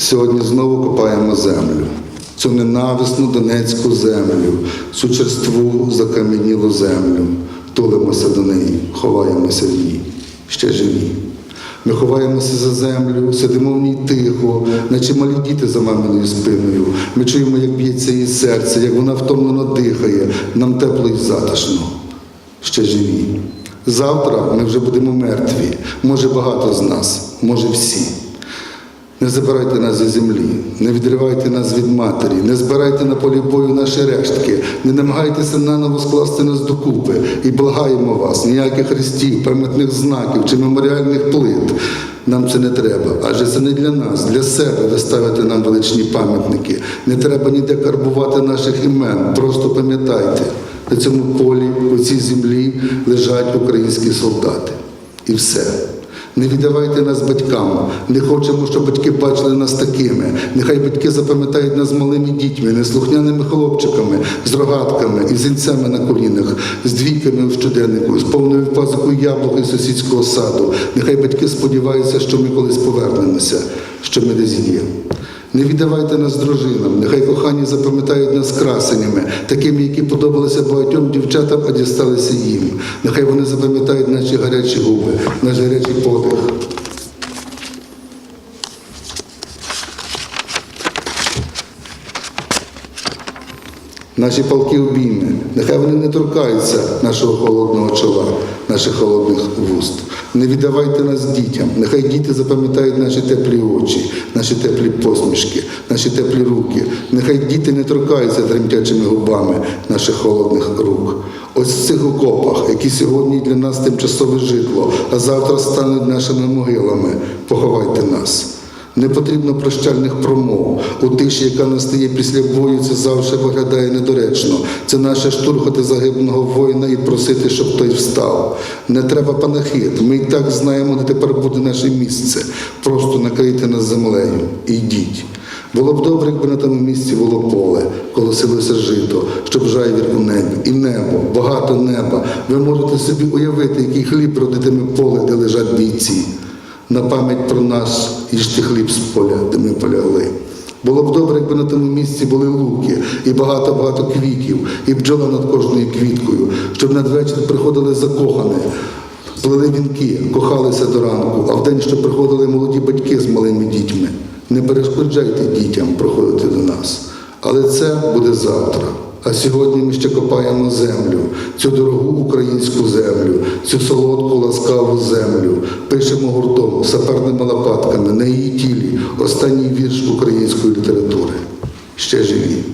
Сьогодні знову копаємо землю. Цю ненависну Донецьку землю, цю черству закам'янілу землю. Тулимося до неї, ховаємося в ній, ще живі. Ми ховаємося за землю, сидимо в ній тихо, наче малі діти за маминою спиною. Ми чуємо, як б'ється її серце, як вона втомлено дихає, нам тепло і затишно. Ще живі. Завтра ми вже будемо мертві. Може багато з нас, може всі. Не забирайте нас зі землі, не відривайте нас від матері, не збирайте на полі бою наші рештки, не намагайтеся наново скласти нас докупи і благаємо вас, ніяких хрестів, пам'ятних знаків чи меморіальних плит. Нам це не треба, адже це не для нас, для себе ви ставите нам величні пам'ятники. Не треба ніде карбувати наших імен. Просто пам'ятайте, на цьому полі, у цій землі лежать українські солдати. І все. Не віддавайте нас батькам. Не хочемо, щоб батьки бачили нас такими. Нехай батьки запам'ятають нас малими дітьми, неслухняними хлопчиками, з рогатками і зінцями на колінах, з двійками у щоденнику, з повною пазикою яблук із сусідського саду. Нехай батьки сподіваються, що ми колись повернемося, що ми десь є. Не віддавайте нас дружинам, нехай кохані запам'ятають нас красенями, такими, які подобалися багатьом дівчатам, а дісталися їм. Нехай вони запам'ятають наші гарячі губи, наш гарячий подих. Наші палки обійми, нехай вони не торкаються нашого холодного чола, наших холодних вуст. Не віддавайте нас дітям, нехай діти запам'ятають наші теплі очі, наші теплі посмішки, наші теплі руки. Нехай діти не торкаються тремтячими губами наших холодних рук. Ось в цих окопах, які сьогодні для нас тимчасове житло, а завтра стануть нашими могилами. Поховайте нас. Не потрібно прощальних промов. У тиші, яка настає після бою, це завжди виглядає недоречно. Це наше штурхати загиблого воїна і просити, щоб той встав. Не треба панахид. Ми і так знаємо, де тепер буде наше місце. Просто накрийте нас землею і йдіть. Було б добре, якби на тому місці було поле, колосилося жито, щоб жайвір у небі, і небо, багато неба. Ви можете собі уявити, який хліб родитиме поле, де лежать бійці на пам'ять про нас їжте хліб з поля, де ми полягли. Було б добре, якби на тому місці були луки і багато-багато квітів, і бджола над кожною квіткою, щоб надвечір приходили закохані, плели вінки, кохалися до ранку, а вдень, щоб приходили молоді батьки з малими дітьми. Не перешкоджайте дітям приходити до нас. Але це буде завтра. А сьогодні ми ще копаємо землю, цю дорогу українську землю, цю солодку ласкаву землю. Пишемо гуртом, саперними лопатками на її тілі останній вірш української літератури. Ще живі.